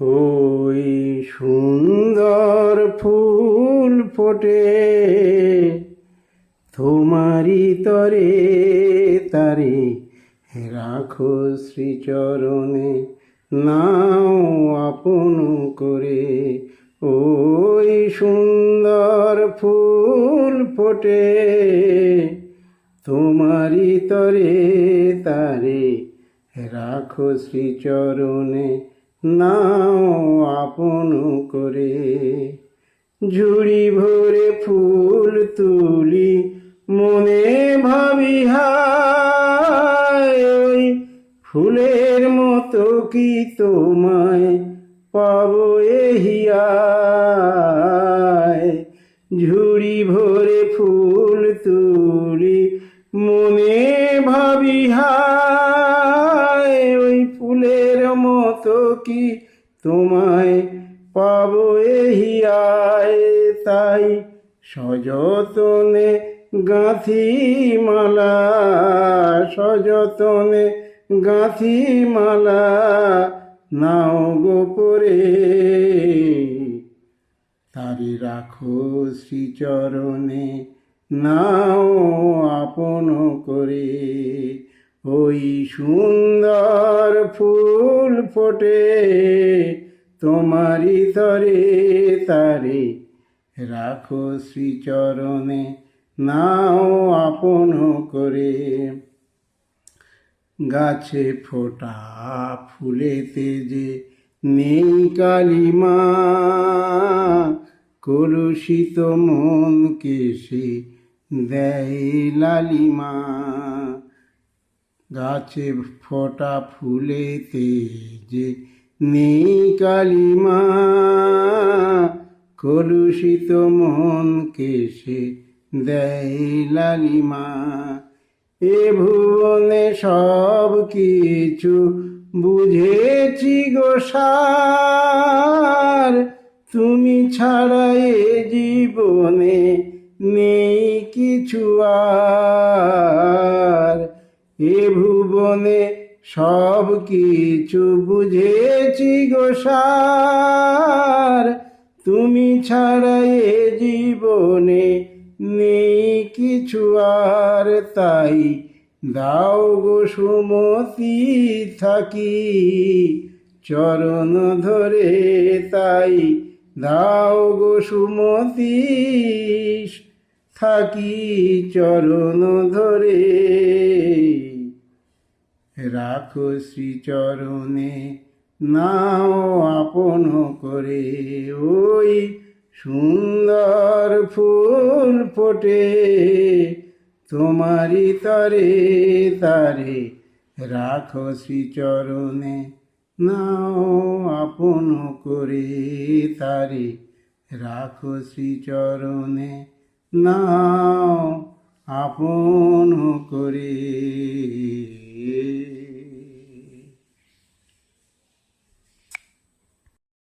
ওই সুন্দর ফুল ফোটে তোমারি তরে, তারে রাখো শ্রীচরণে, নাও আপন করে। ওই সুন্দর ফুল ফোটে তোমারি তরে, তারে রাখো শ্রীচরণে। নাও আপন করে। ঝুড়ি ভরে ফুল তুলি, মনে ভাবি ওই ফুলের মতো কি তোমায় পাবো এহিয়ায় ঝুড়ি ভরে ফুল তুলি ফুলের মতো কি তোমায় পাবো এহিয়ায় তাই সযতনে গাঁথি মালা সযতনে গাঁথি মালা নাও গোপরে তারি রাখো শ্রীচরণে, নাও আপন করে। ওই সুন্দর ফুল ফোটে তোমারি তরে তারে। রাখো শ্রীচরণে, নাও আপন করে। গাছে ফোটা ফুলেতে যে নেই কালিমা, কলুষিত মন কেসে দেয় লালিমা। গাছে ফোটা ফুলেতে যে নেই কালিমা কলুষিত মন কেসে দেয় লালিমা এ ভুবনে সব কিছু বুঝেছি গো সার, তুমি ছাড়া এ জীবনে নেই কিছু আর। এ ভুবনে সব কিছু বুঝেছি গো সার। তুমি ছাড়া এ জীবনে নেই কিছু আর, তাই দাও গো সুমতি থাকি। চরণ ধরে তাই দাও গো সুমতি থাকি চরণ ধরে। রাখো শ্রীচরণে, নাও আপন করে। ওই সুন্দর ফুল ফোটে তোমারি তরে তারে। রাখো শ্রীচরণে, নাও আপন করে তারে। রাখো শ্রীচরণে নাও আপন করে।